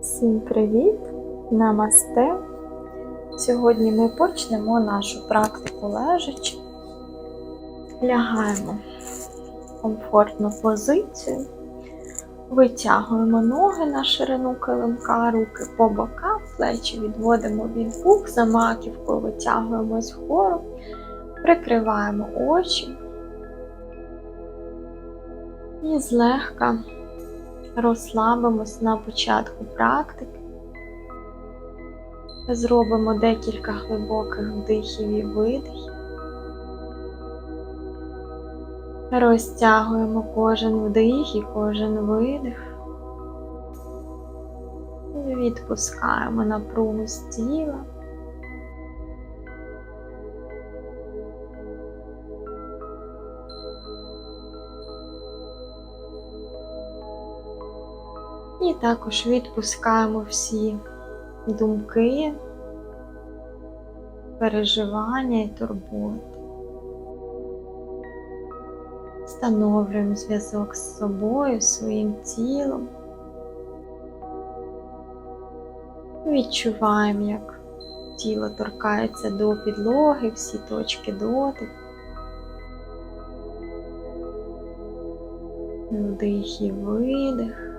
Всім привіт! Намасте! Сьогодні ми почнемо нашу практику лежачи. Лягаємо в комфортну позицію, витягуємо ноги на ширину килимка, руки по бокам, плечі відводимо від вух, за маківкою витягуємось вгору, прикриваємо очі і злегка розслабимось на початку практики. Зробимо декілька глибоких вдихів і видихів. Розтягуємо кожен вдих і кожен видих. Відпускаємо напругу з тіла. І також відпускаємо всі думки, переживання і турботи. Встановлюємо зв'язок з собою, своїм тілом. Відчуваємо, як тіло торкається до підлоги, всі точки дотику. Вдих і видих.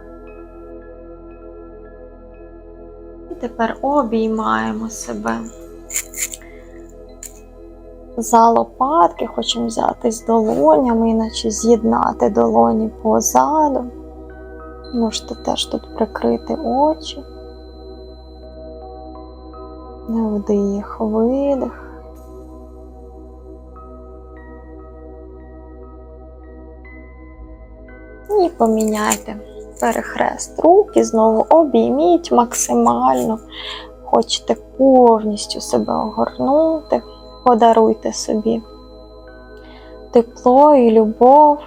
Тепер обіймаємо себе. За лопатки хочемо взяти з долонями, іначе з'єднати долоні позаду. Можете теж тут прикрити очі. Вдих, видих. І поміняйте перехрест рук і знову обійміть максимально. Хочете повністю себе огорнути, подаруйте собі тепло і любов.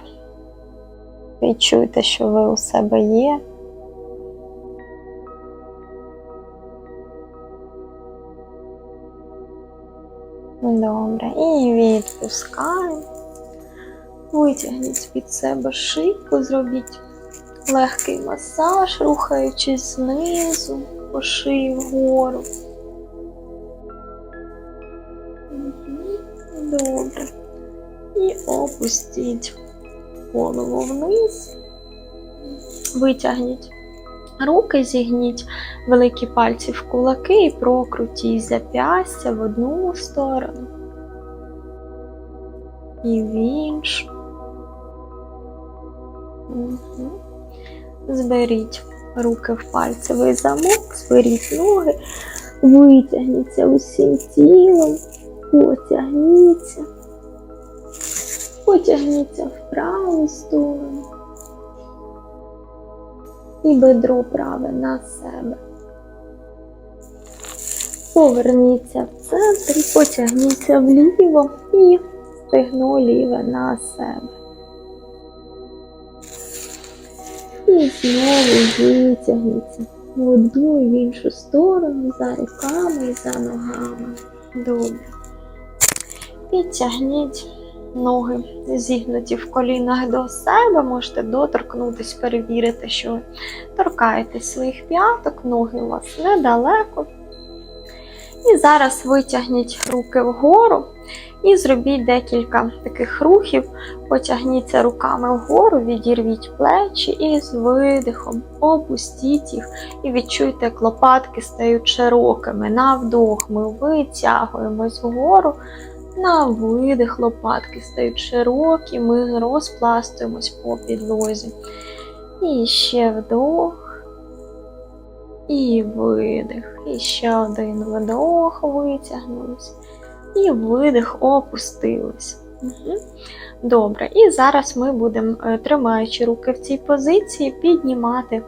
Відчуйте, що ви у себе є. Добре, і відпускаємо. Витягніть від себе шийку, зробіть легкий масаж, рухаючись знизу по шиї вгору. Добре. І опустіть голову вниз. Витягніть руки, зігніть великі пальці в кулаки і прокрутіть зап'ястя в одну сторону і в іншу. Угу. Зберіть руки в пальцевий замок, зберіть ноги, витягніться усім тілом, потягніться, потягніться в праву сторону і бедро праве на себе. Поверніться в центр, потягніться вліво і стегно ліве на себе. І знову витягніться в одну і в іншу сторону за руками і за ногами. Добре. Підтягніть ноги зігнуті в колінах до себе, можете доторкнутись, перевірити, що ви торкаєтесь своїх п'яток, ноги у вас недалеко. І зараз витягніть руки вгору і зробіть декілька таких рухів. Потягніться руками вгору, відірвіть плечі і з видихом опустіть їх і відчуйте, як лопатки стають широкими. На вдох ми витягуємось вгору. На видих лопатки стають широкі, ми розпластуємось по підлозі. І ще вдох. І видих. І ще один вдох, витягнулись. І видих, опустились. Угу. Добре. І зараз ми будемо, е, тримаючи руки в цій позиції, піднімати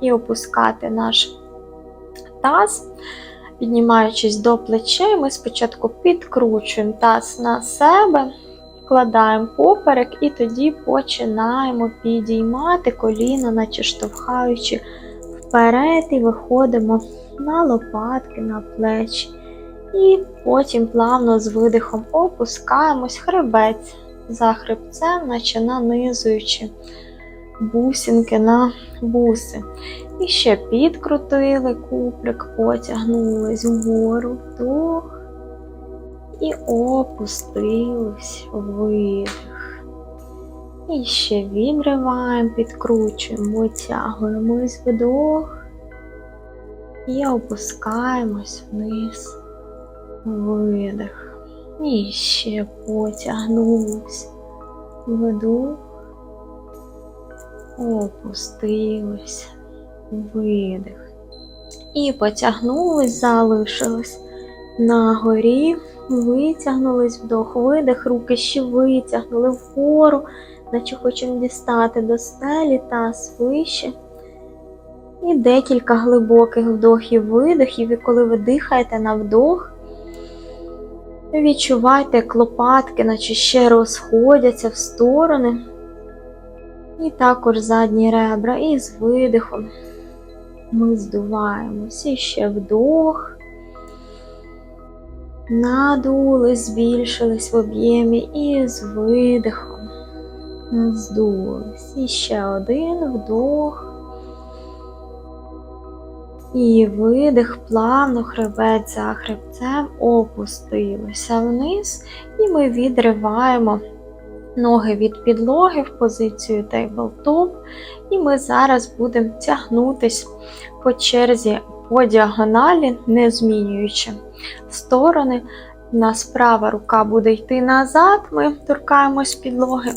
і опускати наш таз. Піднімаючись до плечей, ми спочатку підкручуємо таз на себе, вкладаємо поперек і тоді починаємо підіймати коліна, наче штовхаючи вперед і виходимо на лопатки, на плечі. І потім плавно з видихом опускаємось хребець за хребцем, наче нанизуючи бусинки на буси. І ще підкрутили куприк, потягнулись вгору вдох і опустились видих. І ще відриваємо, підкручуємо, витягуємось вдох і опускаємось вниз. Видих. І ще потягнулись. Вдох. Опустились. Видих. І потягнулись, залишились на горі. Витягнулись вдох, видих, руки ще витягнули вгору, наче хочемо дістати до стелі та вище. І декілька глибоких вдохів, видохів, і коли ви дихаєте на вдох, відчувайте як лопатки, наче ще розходяться в сторони. І також задні ребра, і з видихом ми здуваємося. І ще вдох. Надулись, збільшились в об'ємі і з видихом здулись. І ще один вдох. І видих, плавно хребець за хребцем опустилися вниз, і ми відриваємо ноги від підлоги в позицію тейблтоп. І ми зараз будемо тягнутись по черзі по діагоналі, не змінюючи сторони. У нас права рука буде йти назад, ми торкаємось підлоги,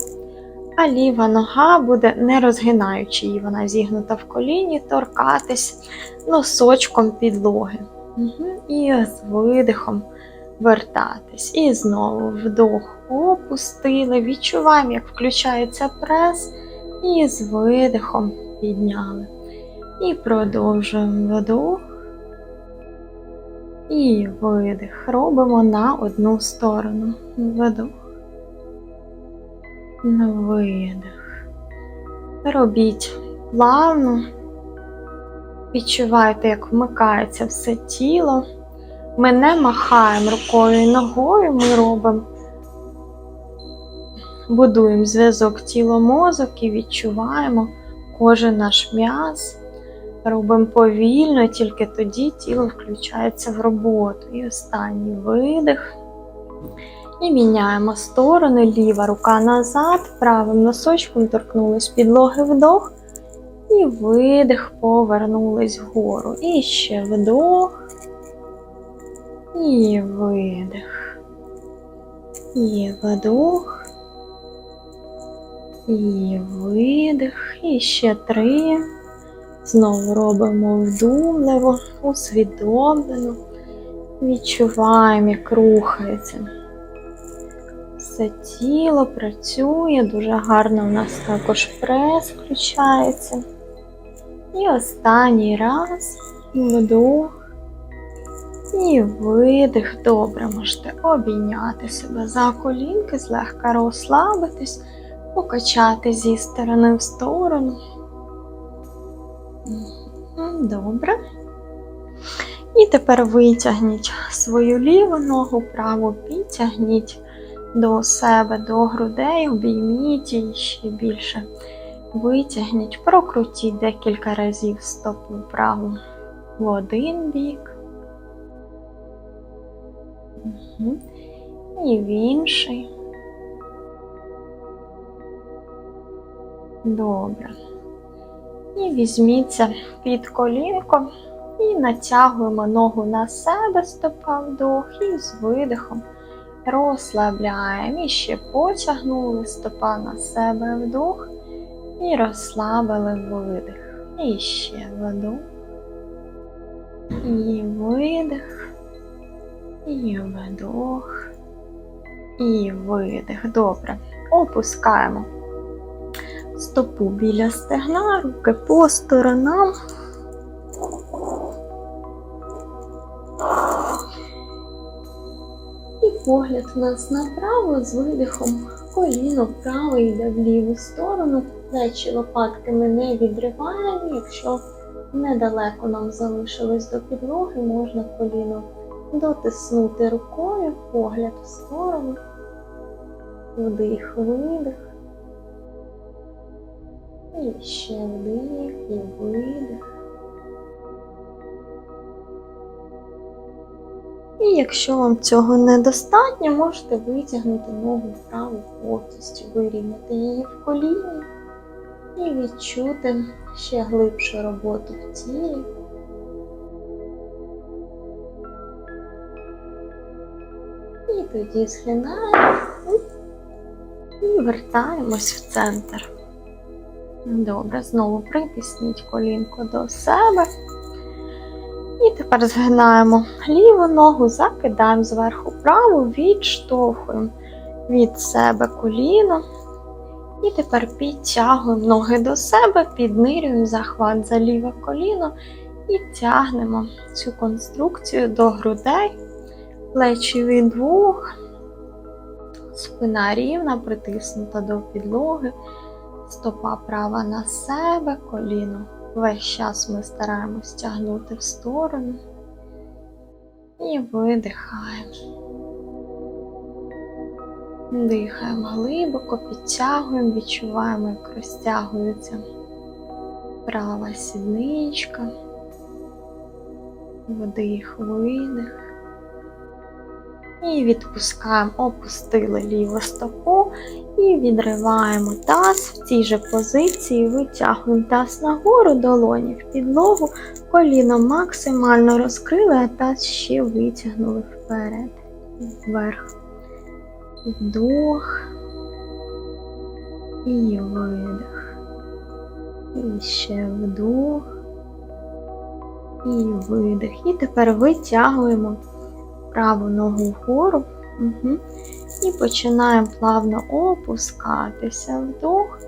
а ліва нога буде, не розгинаючи її, вона зігнута в коліні, торкатись носочком підлоги. Угу. І з видихом вертатись. І знову вдох опустили, відчуваємо, як включається прес, і з видихом підняли. І продовжуємо вдох. І видих. Робимо на одну сторону. Вдох. Видих. Робіть плавно. Відчувайте, як вмикається все тіло. Ми не махаємо рукою і ногою, ми робимо, будуємо зв'язок тіло-мозок і відчуваємо кожен наш м'яз. Робимо повільно, тільки тоді тіло включається в роботу. І останній видих. І міняємо сторони, ліва рука назад, правим носочком торкнулись підлоги вдох. І видих, повернулись вгору. І ще вдох. І видих. І вдох. І видих. І ще три. Знову робимо вдумливо, усвідомлено. Відчуваємо, як рухається. Все тіло працює, дуже гарно у нас також прес включається. І останній раз вдох. І видих. Добре, можете обійняти себе за колінки, злегка розслабитись, покачати зі сторони в сторону. Добре. І тепер витягніть свою ліву ногу, праву підтягніть до себе, до грудей, обійміть її ще більше. Витягніть, прокрутіть декілька разів стопу праву в один бік. Угу. І в інший. Добре. І візьміться під колінко і натягуємо ногу на себе, стопа вдох, і з видихом розслабляємо. І ще потягнули стопа на себе вдох і розслабили видих. І ще вдох. І видих. І вдох. І видих. Добре. Опускаємо стопу біля стегна, руки по сторонам. Погляд у нас направо з видихом, коліно вправо йде в ліву сторону, плечі лопатки ми не відриваємо. Якщо недалеко нам залишилось до підлоги, можна коліно дотиснути рукою, погляд в сторону, вдих, видих. І ще вдих і видих. І якщо вам цього недостатньо, можете витягнути ногу вправо повністю, вирівняти її в коліні і відчути ще глибшу роботу в тілі. І тоді згинаємо і вертаємось в центр. Добре, знову притисніть колінко до себе. Тепер згинаємо ліву ногу, закидаємо зверху праву, відштовхуємо від себе коліно. І тепер підтягуємо ноги до себе, піднирюємо захват за ліве коліно і тягнемо цю конструкцію до грудей, плечі від двох, спина рівна, притиснута до підлоги, стопа права на себе, коліно. Весь час ми стараємось тягнути в сторону і видихаємо. Дихаємо глибоко, підтягуємо, відчуваємо, як розтягується права сідничка, вдих, видих. І відпускаємо, опустили ліву стопу і відриваємо таз в цій же позиції, витягуємо таз нагору, долоні в підлогу, коліно максимально розкрили, а таз ще витягнули вперед, вверх. Вдох і видих. І ще вдох і видих. І тепер витягуємо праву ногу вгору. Угу. І починаємо плавно опускатися вдох.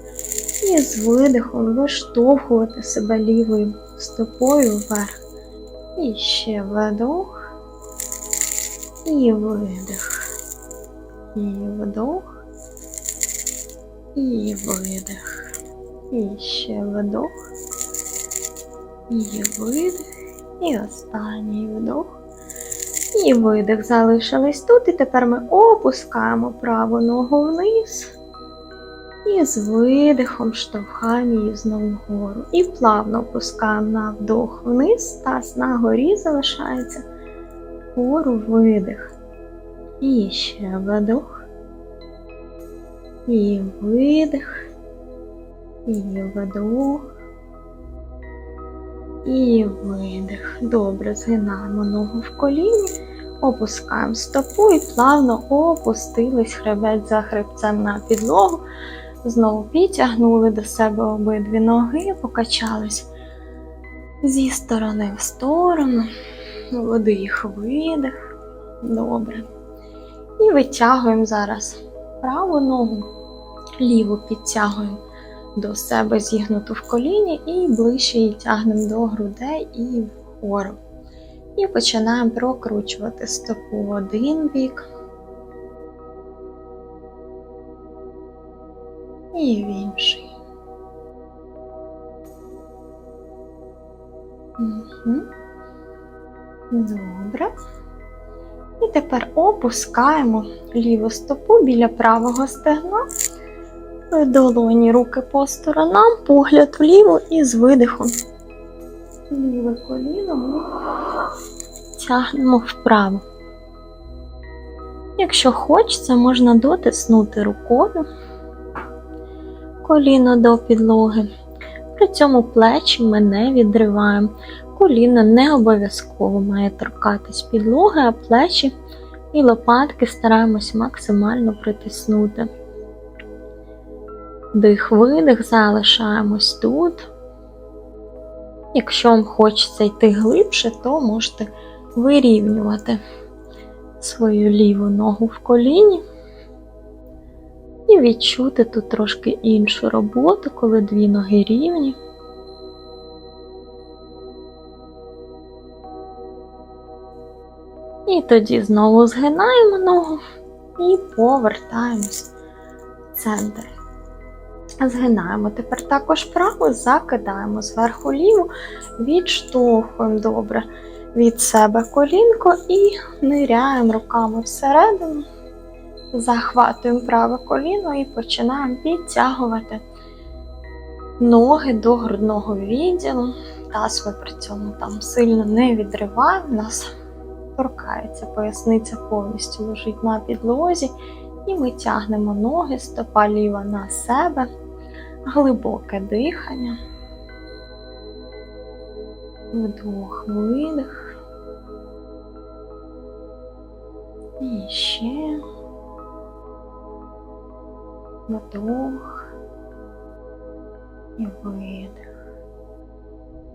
І з видихом виштовхувати себе лівою стопою вверх. І ще вдох. І видих. І вдох. І видих. І ще вдох. І видих. І останній вдох. І видих залишились тут. І тепер ми опускаємо праву ногу вниз. І з видихом штовхаємо її знову вгору. І плавно опускаємо на вдох вниз, таз на горі залишається. Вгору видих. І ще вдох. І видих. І вдох. І видих. Добре, згинаємо ногу в коліні, опускаємо стопу і плавно опустились хребець за хребцем на підлогу. Знову підтягнули до себе обидві ноги, покачались зі сторони в сторону. Вдих, видих. Добре. І витягуємо зараз праву ногу, ліву підтягуємо до себе зігнуту в коліні і ближче її тягнемо до грудей і вгору. І починаємо прокручувати стопу в один бік. І в інший. Угу. Добре. І тепер опускаємо ліву стопу біля правого стегна, долоні руки по сторонам, погляд вліво і з видихом. Ліве коліно тягнемо вправо. Якщо хочеться, можна дотиснути рукою коліно до підлоги. При цьому плечі ми не відриваємо. Коліно не обов'язково має торкатись підлоги, а плечі і лопатки стараємось максимально притиснути. Дих видих, залишаємось тут. Якщо вам хочеться йти глибше, то можете вирівнювати свою ліву ногу в коліні і відчути тут трошки іншу роботу, коли дві ноги рівні. І тоді знову згинаємо ногу і повертаємось в центр. Згинаємо тепер також праву, закидаємо зверху ліву, відштовхуємо добре від себе колінко і ниряємо руками всередину, захватуємо праве коліно і починаємо підтягувати ноги до грудного відділу. Таз ми при цьому там сильно не відриваємо нас торкається. Поясниця повністю лежить на підлозі. І ми тягнемо ноги, стопа ліва на себе, глибоке дихання. Вдох, видих. І ще. Вдох. І видих.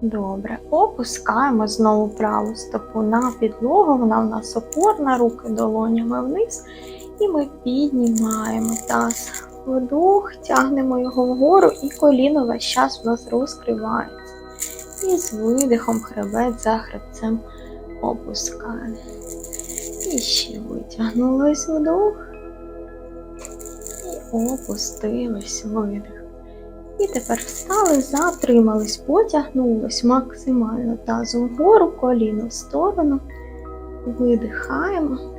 Добре. Опускаємо знову праву стопу на підлогу. Вона в нас опорна, руки долонями вниз. І ми піднімаємо таз. Вдох, тягнемо його вгору, і коліно весь час в нас розкривається. І з видихом хребет за хребцем опускаємо. І ще витягнулись вдох. І опустились видих. І тепер встали, затримались, потягнулись максимально тазом вгору, коліно в сторону. Видихаємо.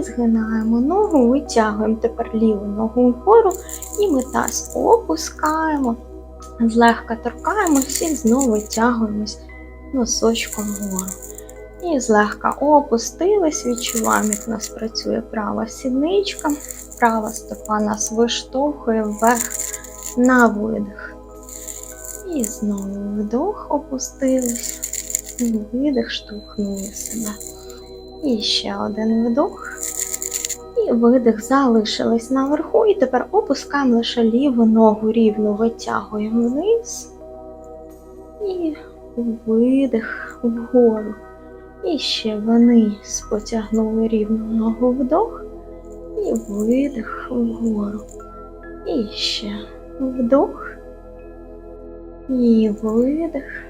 І згинаємо ногу, витягуємо тепер ліву ногу вгору і ми опускаємо, злегка торкаємось і знову витягуємось носочком вгору. І злегка опустились, відчуваємо, як у нас працює права сідничка, права стопа нас виштовхує вверх на видих. І знову вдох опустились, видих штовхнули себе. І ще один вдох. Видих залишились наверху. І тепер опускаємо лише ліву ногу рівно витягуємо вниз. І видих вгору. І ще вниз потягнули рівну ногу вдох. І видих вгору. І ще вдох. І видих.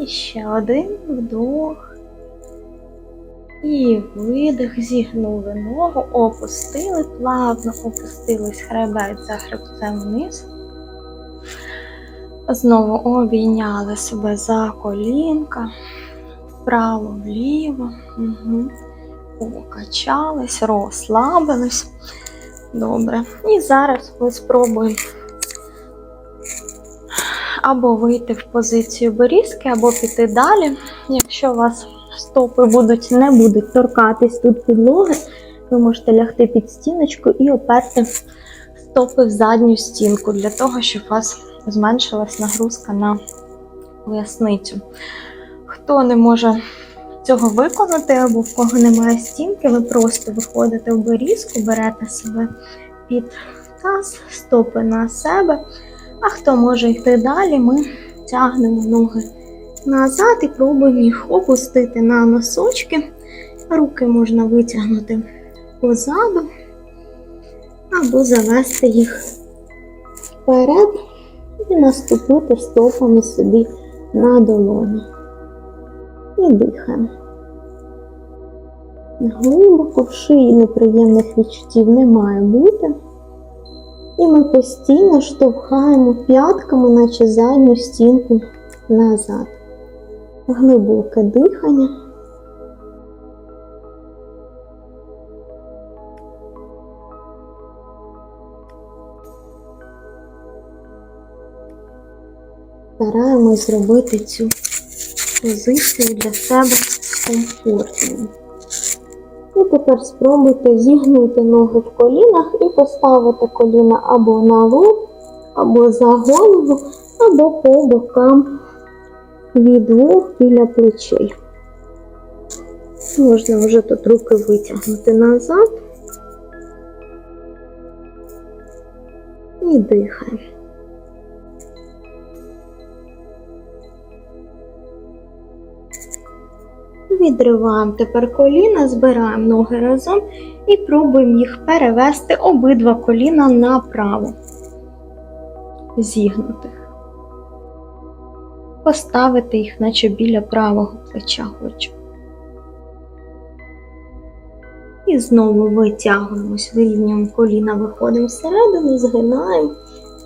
І ще один вдох. І видих, зігнули ногу, опустили, плавно опустились хребет за хребцем вниз. Знову обійняли себе за колінка, вправо, вліво. Угу. Покачались, розслабились. Добре. І зараз ми спробуємо або вийти в позицію борізки, або піти далі. Якщо у вас стопи будуть, не будуть торкатись тут підлоги, ви можете лягти під стіночку і оперти стопи в задню стінку, для того, щоб у вас зменшилась нагрузка на поясницю. Хто не може цього виконати, або в кого немає стінки, ви просто виходите в борізку, берете себе під таз, стопи на себе. А хто може йти далі, ми тягнемо ноги назад і пробуємо їх опустити на носочки. Руки можна витягнути позаду або завести їх вперед і наступити стопами собі на долоні. І дихаємо. Глибоко в шиї неприємних відчуттів не має бути. І ми постійно штовхаємо п'ятками, наче задню стінку назад. Глибоке дихання. Стараємось зробити цю позицію для себе комфортною. І тепер спробуйте зігнути ноги в колінах і поставити коліна або на лоб, або за голову, або по бокам від двох біля плечей. Можна вже тут руки витягнути назад і дихаємо. Відриваємо тепер коліна, збираємо ноги разом і пробуємо їх перевести обидва коліна направо, зігнутих. Поставити їх, наче біля правого плеча хочу. І знову витягуємось, вирівнюємо коліна, виходимо всередину, згинаємо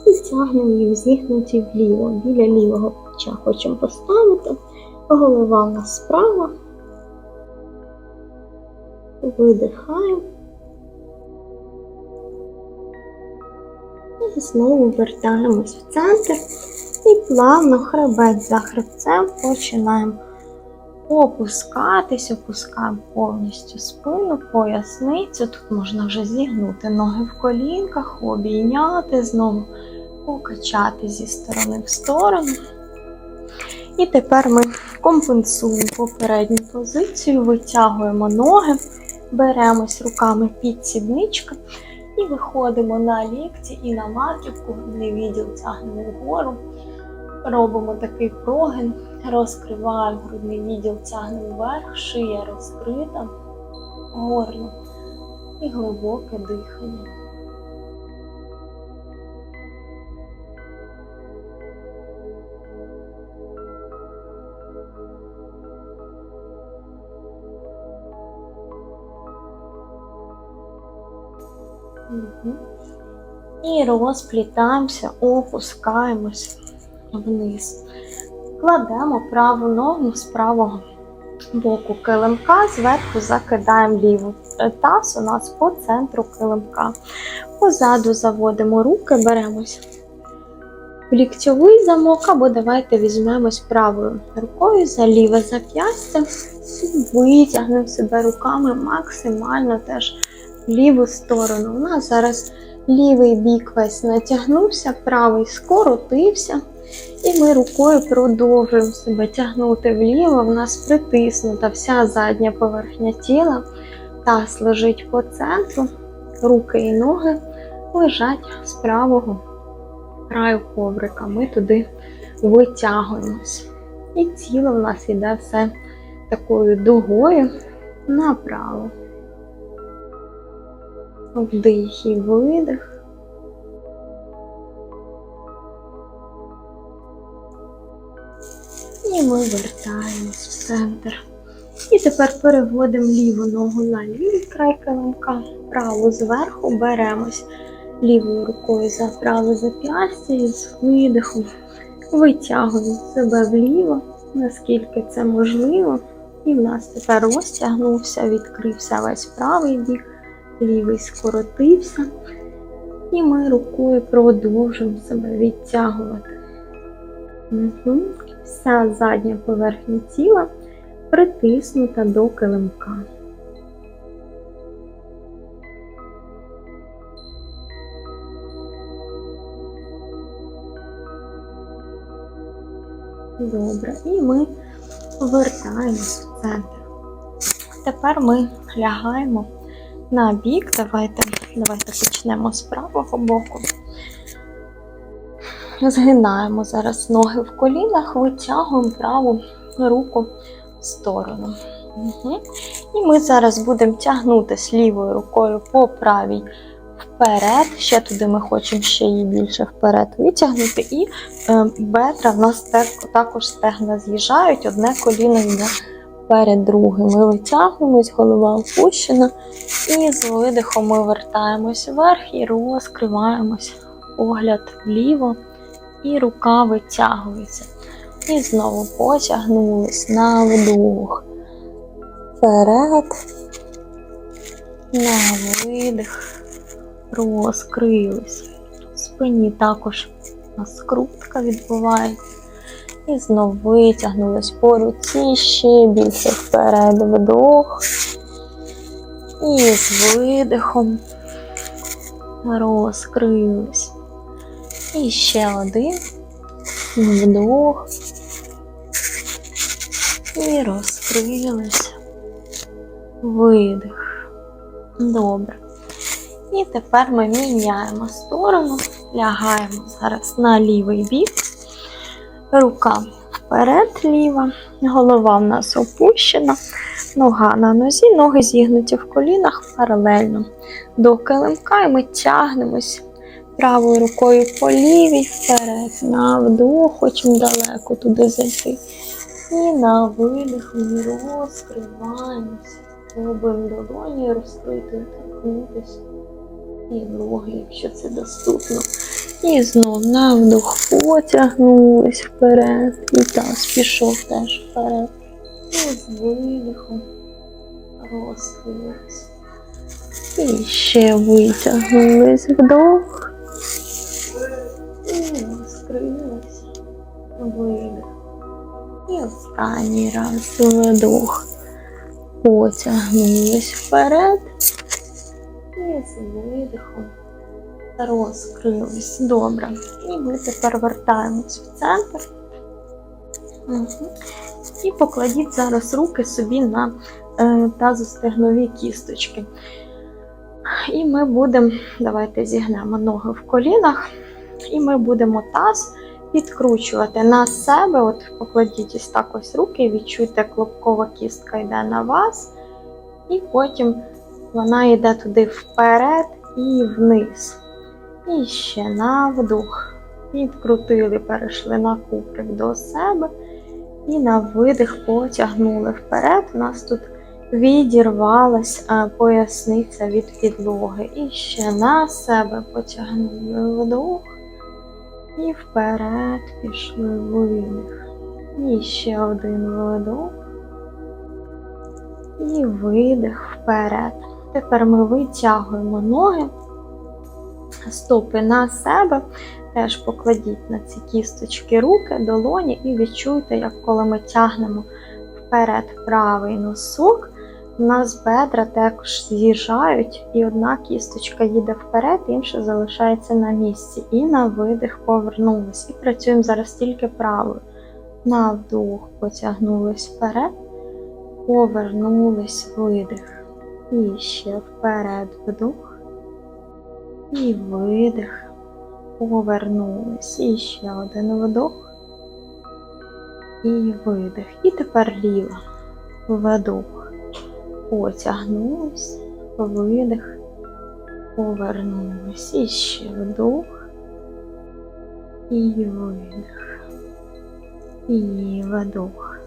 і тягнемо їх зігнуті вліво. Біля лівого плеча хочемо поставити. Голова у нас справа. Видихаємо. І знову вертаємось в центр і плавно хребет за хребцем починаємо опускатись, опускаємо повністю спину, поясницю. Тут можна вже зігнути ноги в колінках, обійняти знову, покачати зі сторони в сторону. І тепер ми компенсуємо попередню позицію, витягуємо ноги, беремось руками під сіднички і виходимо на лікті і на маківку, грудний відділ тягнемо вгору. Робимо такий прогин, розкриваємо грудний відділ, тягнемо вверх, шия розкрита, горло і глибоке дихання. Мгм. І розплітаємося, опускаємось вниз. Кладемо праву ногу з правого боку килимка, зверху закидаємо ліву. Таз у нас по центру килимка. Позаду заводимо руки, беремось в ліктьовий замок, або давайте візьмемось правою рукою за ліве зап'ястя витягнемо себе руками максимально теж в ліву сторону. У нас зараз лівий бік весь натягнувся, правий скоротився. І ми рукою продовжуємо себе тягнути вліво. В нас притиснута вся задня поверхня тіла. Таз лежить по центру, руки і ноги лежать з правого краю коврика. Ми туди витягуємось. І тіло в нас йде все такою дугою направо. Вдих і видих. І ми вертаємось в центр. І тепер переводимо ліву ногу на лівий край килимка, праву зверху беремось лівою рукою за праве зап'ястя і з видихом витягуємо себе вліво, наскільки це можливо. І в нас тепер розтягнувся, відкрився весь правий бік, лівий скоротився. І ми рукою продовжуємо себе відтягувати. Угу. Вся задня поверхня тіла притиснута до килимка. Добре, і ми вертаємось в центр. Тепер ми лягаємо на бік. Давайте, давайте почнемо з правого боку. Згинаємо зараз ноги в колінах, витягуємо праву руку в сторону. Угу. І ми зараз будемо тягнутися лівою рукою по правій вперед. Ще туди ми хочемо ще її більше вперед витягнути. І е, бедра в нас також стегна з'їжджають, одне коліно йде перед другим. Ми витягуємось, голова опущена. І з видихом ми вертаємось вверх і розкриваємось. Погляд вліво і рука витягується. І знову потягнулись на вдох. Вперед. На видих. Розкрились. В спині також скрутка відбувається. І знову витягнулись по руці ще більше вперед вдох. І з видихом розкрились. І ще один. Вдох. І розкрилися. Видих. Добре. І тепер ми міняємо сторону, лягаємо зараз на лівий бік. Рука вперед ліва, голова в нас опущена, нога на нозі, ноги зігнуті в колінах паралельно до килимка, і ми тягнемось правою рукою по лівій вперед, на вдох, хочемо далеко туди зайти. І на видих ми розкриваємося. Пробуємо долоні розкрити, торкнутися. І ноги, якщо це доступно. І знов на вдох потягнулись вперед. І таз пішов теж вперед. І з видихом розкрились. І ще витягнулись вдох. І розкрились. І останній раз вдох. Потягнулись вперед. І з видихом розкрились. Добре. І ми тепер вертаємось в центр. Мгм. І покладіть зараз руки собі на е, тазостегнові кісточки. І ми будемо, давайте зігнемо ноги в колінах, і ми будемо таз підкручувати на себе. От покладіть так ось руки, відчуйте, клопкова кістка йде на вас, і потім вона йде туди вперед і вниз. І ще на вдох. Відкрутили, перейшли на куприк до себе. І на видих потягнули вперед. У нас тут відірвалась поясниця від підлоги. І ще на себе потягнули вдох. І вперед пішли видих. І ще один вдох. І видих вперед. Тепер ми витягуємо ноги, стопи на себе. Теж покладіть на ці кісточки руки, долоні і відчуйте, як коли ми тягнемо вперед правий носок, у нас бедра також з'їжджають, і одна кісточка їде вперед, інша залишається на місці. І на видих повернулись. І працюємо зараз тільки правою. На вдох потягнулись вперед, повернулись видих. І ще вперед вдох. І видих повернулись. І ще один вдох. І видих. І тепер ліва. Вдох. Потягнулись. Видих. Повернулись. І ще вдох. І видих. І вдох.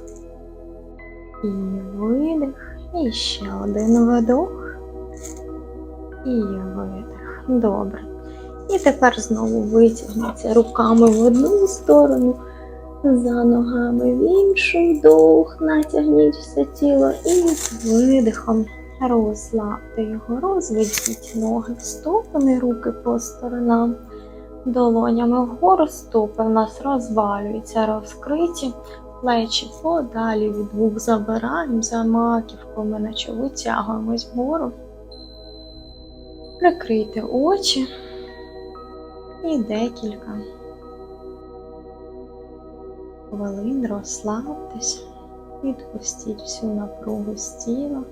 І видих. І ще один вдох. І видих. Добре. І тепер знову витягніться руками в одну сторону, за ногами в іншу вдох, натягніть все тіло і видихом розслабте його, розведіть ноги в стопи, руки по сторонам, долонями вгору стопи в нас розвалюються, розкриті, плечі подалі від вух забираємо за маківку, ми наче витягуємось вгору. Прикрийте очі і декілька хвилин розслабтесь, відпустіть всю напругу з тіла.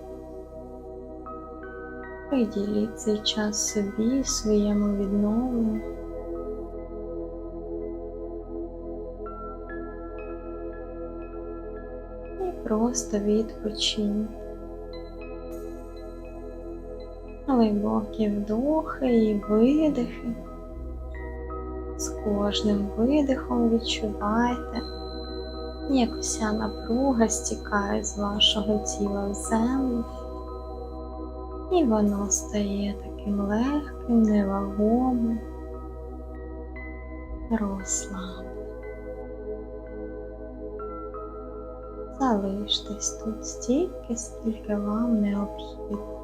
Приділіть цей час собі, своєму відновленню. І просто відпочиньте. Глибокі вдохи і видихи. З кожним видихом відчувайте, як вся напруга стікає з вашого тіла в землю, і воно стає таким легким, невагомим, розслабленим. Залиштесь тут стільки, скільки вам необхідно.